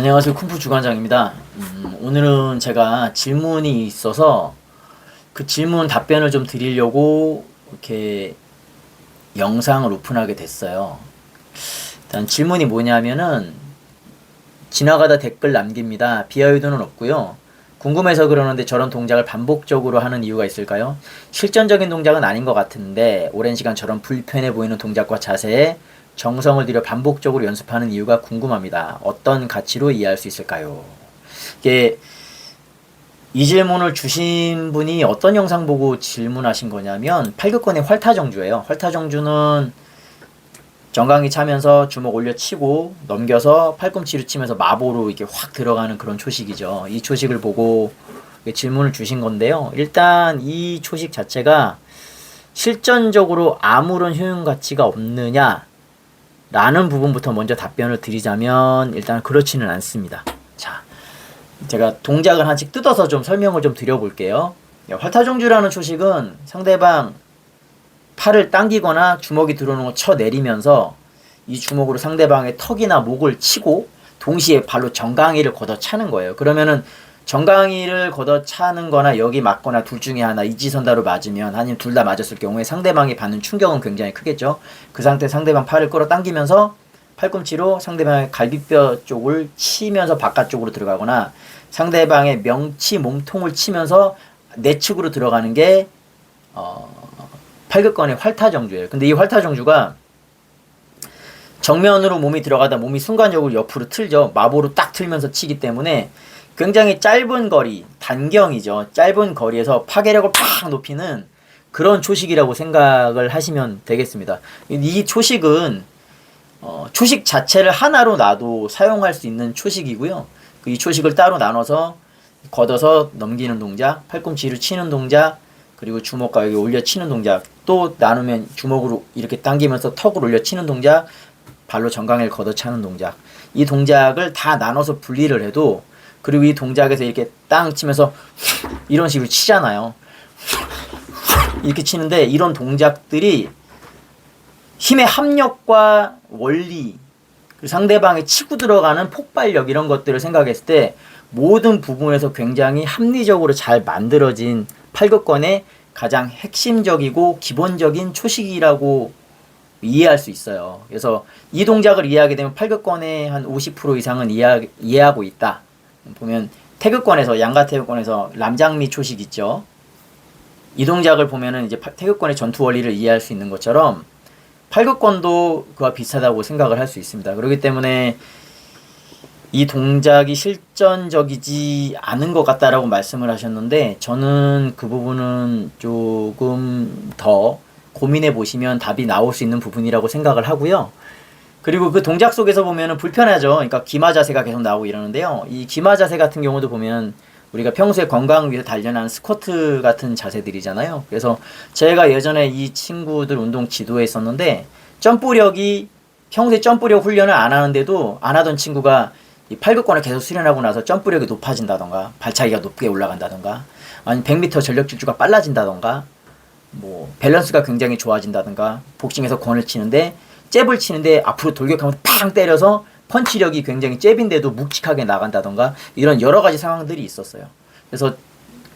안녕하세요. 쿵푸 주관장입니다. 음, 오늘은 제가 질문이 있어서 그 질문 답변을 좀 드리려고 이렇게 영상을 오픈하게 됐어요. 일단 질문이 뭐냐면은 지나가다 댓글 남깁니다. 비하유도는 없고요. 궁금해서 그러는데 저런 동작을 반복적으로 하는 이유가 있을까요? 실전적인 동작은 아닌 것 같은데 오랜 시간 저런 불편해 보이는 동작과 자세에 정성을 들여 반복적으로 연습하는 이유가 궁금합니다. 어떤 가치로 이해할 수 있을까요? 이게 이 질문을 주신 분이 어떤 영상 보고 질문하신 거냐면 팔극권의 활타정주예요. 활타정주는 정강이 차면서 주먹 올려치고 넘겨서 팔꿈치로 치면서 마보로 이렇게 확 들어가는 그런 초식이죠. 이 초식을 보고 질문을 주신 건데요. 일단 이 초식 자체가 실전적으로 아무런 효용 가치가 없느냐 라는 부분부터 먼저 답변을 드리자면 일단 그렇지는 않습니다. 자, 제가 동작을 한씩 뜯어서 좀 설명을 좀 드려볼게요. 활타정주라는 초식은 상대방 팔을 당기거나 주먹이 들어오는 걸 쳐내리면서 이 주먹으로 상대방의 턱이나 목을 치고 동시에 발로 정강이를 걷어 차는 거예요. 그러면은 정강이를 걷어 차는 거나 여기 맞거나 둘 중에 하나 이지선다로 맞으면 아니면 둘 다 맞았을 경우에 상대방이 받는 충격은 굉장히 크겠죠. 그 상태 상대방 팔을 끌어당기면서 팔꿈치로 상대방의 갈비뼈 쪽을 치면서 바깥쪽으로 들어가거나 상대방의 명치 몸통을 치면서 내측으로 들어가는 게 어, 팔극권의 활타정주예요. 근데 이 활타정주가 정면으로 몸이 들어가다 몸이 순간적으로 옆으로 틀죠. 마보로 딱 틀면서 치기 때문에 굉장히 짧은 거리, 단경이죠. 짧은 거리에서 파괴력을 팍 높이는 그런 초식이라고 생각을 하시면 되겠습니다. 이 초식은 어, 초식 자체를 하나로 놔도 사용할 수 있는 초식이고요. 이 초식을 따로 나눠서 걷어서 넘기는 동작, 팔꿈치를 치는 동작, 그리고 주먹과 여기 올려 치는 동작, 또 나누면 주먹으로 이렇게 당기면서 턱을 올려 치는 동작, 발로 정강이를 걷어 차는 동작. 이 동작을 다 나눠서 분리를 해도 그리고 이 동작에서 이렇게 땅 치면서 이런 식으로 치잖아요. 이렇게 치는데 이런 동작들이 힘의 합력과 원리, 그 상대방이 치고 들어가는 폭발력 이런 것들을 생각했을 때 모든 부분에서 굉장히 합리적으로 잘 만들어진 팔극권의 가장 핵심적이고 기본적인 초식이라고 이해할 수 있어요. 그래서 이 동작을 이해하게 되면 팔극권의 한 50% 이상은 이해, 이해하고 있다. 보면 태극권에서 양가 태극권에서 람장미 초식 있죠. 이 동작을 보면은 이제 태극권의 전투 원리를 이해할 수 있는 것처럼 팔극권도 그와 비슷하다고 생각을 할 수 있습니다. 그렇기 때문에 이 동작이 실전적이지 않은 것 같다라고 말씀을 하셨는데 저는 그 부분은 조금 더 고민해 보시면 답이 나올 수 있는 부분이라고 생각을 하고요. 그리고 그 동작 속에서 보면은 불편하죠. 그러니까 기마 자세가 계속 나오고 이러는데요. 이 기마 자세 같은 경우도 보면 우리가 평소에 건강 위해서 단련하는 스쿼트 같은 자세들이잖아요. 그래서 제가 예전에 이 친구들 운동 지도에 있었는데 점프력이 평소에 점프력 훈련을 안 하는데도 안 하던 친구가 이 팔극권을 계속 수련하고 나서 점프력이 높아진다던가 발차기가 높게 올라간다던가 아니 100m 전력 질주가 빨라진다던가 뭐 밸런스가 굉장히 좋아진다던가 복싱에서 권을 치는데 잽을 치는데 앞으로 돌격하면서 팡 때려서 펀치력이 굉장히 잽인데도 묵직하게 나간다던가 이런 여러 가지 상황들이 있었어요. 그래서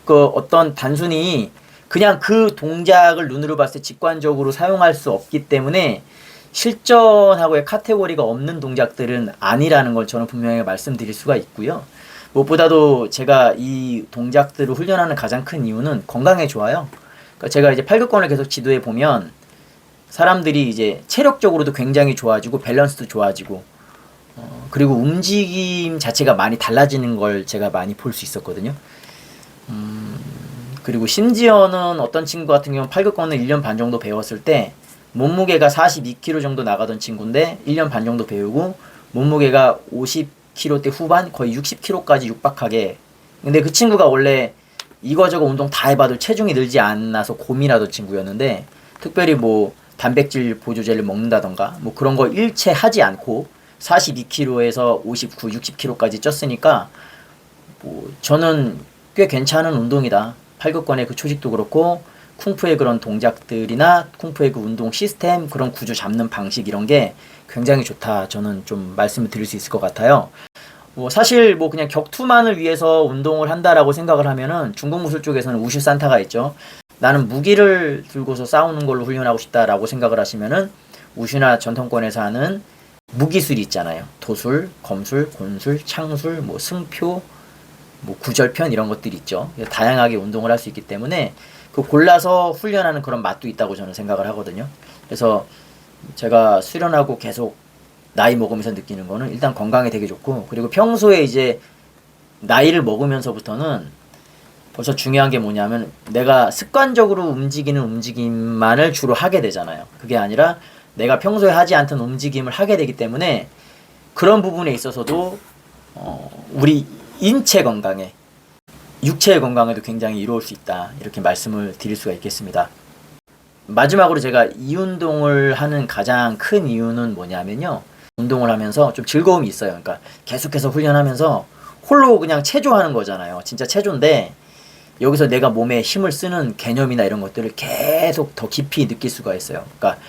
그 어떤 단순히 그냥 그 동작을 눈으로 봤을 때 직관적으로 사용할 수 없기 때문에 실전하고의 카테고리가 없는 동작들은 아니라는 걸 저는 분명히 말씀드릴 수가 있고요. 무엇보다도 제가 이 동작들을 훈련하는 가장 큰 이유는 건강에 좋아요. 그러니까 제가 이제 팔극권을 계속 지도해 보면 사람들이 이제 체력적으로도 굉장히 좋아지고 밸런스도 좋아지고 어, 그리고 움직임 자체가 많이 달라지는 걸 제가 많이 볼 수 있었거든요. 음, 그리고 심지어는 어떤 친구 같은 경우는 팔극권을 1년 반 정도 배웠을 때 몸무게가 42kg 정도 나가던 친구인데 1년 반 정도 배우고 몸무게가 50kg대 후반 거의 60kg까지 육박하게 근데 그 친구가 원래 이거저거 운동 다 해봐도 체중이 늘지 않아서 고민하던 친구였는데 특별히 뭐 단백질 보조제를 먹는다던가 뭐 그런 거 일체 하지 않고 42kg에서 59, 60kg까지 쪘으니까 뭐 저는 꽤 괜찮은 운동이다. 팔극권의 그 초식도 그렇고 쿵푸의 그런 동작들이나 쿵푸의 그 운동 시스템 그런 구조 잡는 방식 이런 게 굉장히 좋다. 저는 좀 말씀을 드릴 수 있을 것 같아요. 뭐 사실 뭐 그냥 격투만을 위해서 운동을 한다라고 생각을 하면은 중국 무술 쪽에서는 우슈 산타가 있죠. 나는 무기를 들고서 싸우는 걸로 훈련하고 싶다라고 생각을 하시면은 우슈나 전통권에서 하는 무기술이 있잖아요. 도술, 검술, 곤술, 창술, 뭐 승표, 뭐 구절편 이런 것들이 있죠. 다양하게 운동을 할 수 있기 때문에 그 골라서 훈련하는 그런 맛도 있다고 저는 생각을 하거든요. 그래서 제가 수련하고 계속 나이 먹으면서 느끼는 거는 일단 건강에 되게 좋고 그리고 평소에 이제 나이를 먹으면서부터는 벌써 중요한 게 뭐냐면 내가 습관적으로 움직이는 움직임만을 주로 하게 되잖아요. 그게 아니라 내가 평소에 하지 않던 움직임을 하게 되기 때문에 그런 부분에 있어서도 어, 우리 인체 건강에 육체 건강에도 굉장히 이로울 수 있다 이렇게 말씀을 드릴 수가 있겠습니다. 마지막으로 제가 이 운동을 하는 가장 큰 이유는 뭐냐면요. 운동을 하면서 좀 즐거움이 있어요. 그러니까 계속해서 훈련하면서 홀로 그냥 체조하는 거잖아요. 진짜 체조인데 여기서 내가 몸에 힘을 쓰는 개념이나 이런 것들을 계속 더 깊이 느낄 수가 있어요. 그러니까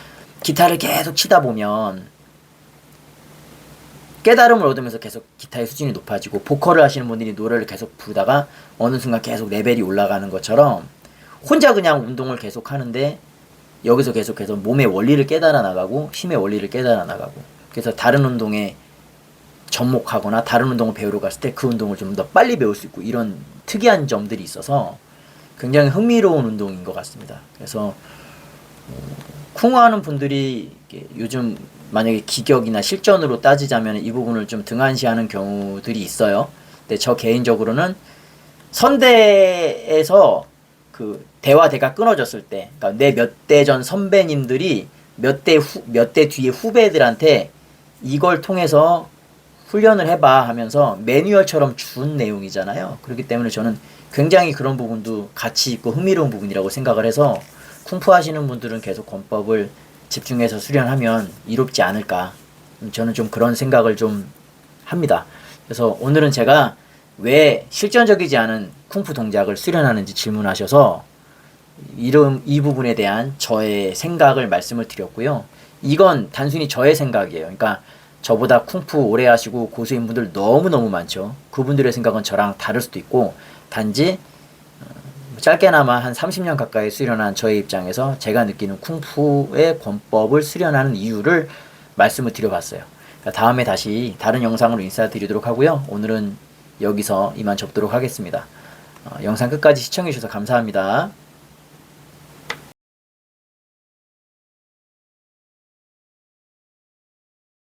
기타를 계속 치다 보면 깨달음을 얻으면서 계속 기타의 수준이 높아지고 보컬을 하시는 분들이 노래를 계속 부르다가 어느 순간 계속 레벨이 올라가는 것처럼 혼자 그냥 운동을 계속 하는데 여기서 계속해서 몸의 원리를 깨달아 나가고 힘의 원리를 깨달아 나가고 그래서 다른 운동에 접목하거나 다른 운동을 배우러 갔을 때 그 운동을 좀 더 빨리 배울 수 있고 이런 특이한 점들이 있어서 굉장히 흥미로운 운동인 것 같습니다. 그래서 어, 쿵어 하는 분들이 요즘 만약에 기격이나 실전으로 따지자면 이 부분을 좀 등한시하는 경우들이 있어요. 근데 저 개인적으로는 선대에서 그 대화 대가 끊어졌을 때, 그러니까 내 몇 대 전 선배님들이 몇 대 후, 몇 대 뒤에 후배들한테 이걸 통해서 훈련을 해봐 하면서 매뉴얼처럼 준 내용이잖아요. 그렇기 때문에 저는 굉장히 그런 부분도 가치 있고 흥미로운 부분이라고 생각을 해서 쿵푸 하시는 분들은 계속 권법을 집중해서 수련하면 이롭지 않을까. 음, 저는 좀 그런 생각을 좀 합니다. 그래서 오늘은 제가 왜 실전적이지 않은 쿵푸 동작을 수련하는지 질문하셔서 이런 이 부분에 대한 저의 생각을 말씀을 드렸고요. 이건 단순히 저의 생각이에요. 그러니까 저보다 쿵푸 오래 하시고 고수인 분들 너무너무 많죠. 그분들의 생각은 저랑 다를 수도 있고 단지 어, 짧게나마 한 30년 가까이 수련한 저의 입장에서 제가 느끼는 쿵푸의 권법을 수련하는 이유를 말씀을 드려봤어요. 그러니까 다음에 다시 다른 영상으로 인사드리도록 하고요. 오늘은 여기서 이만 접도록 하겠습니다. 어, 영상 끝까지 시청해주셔서 감사합니다.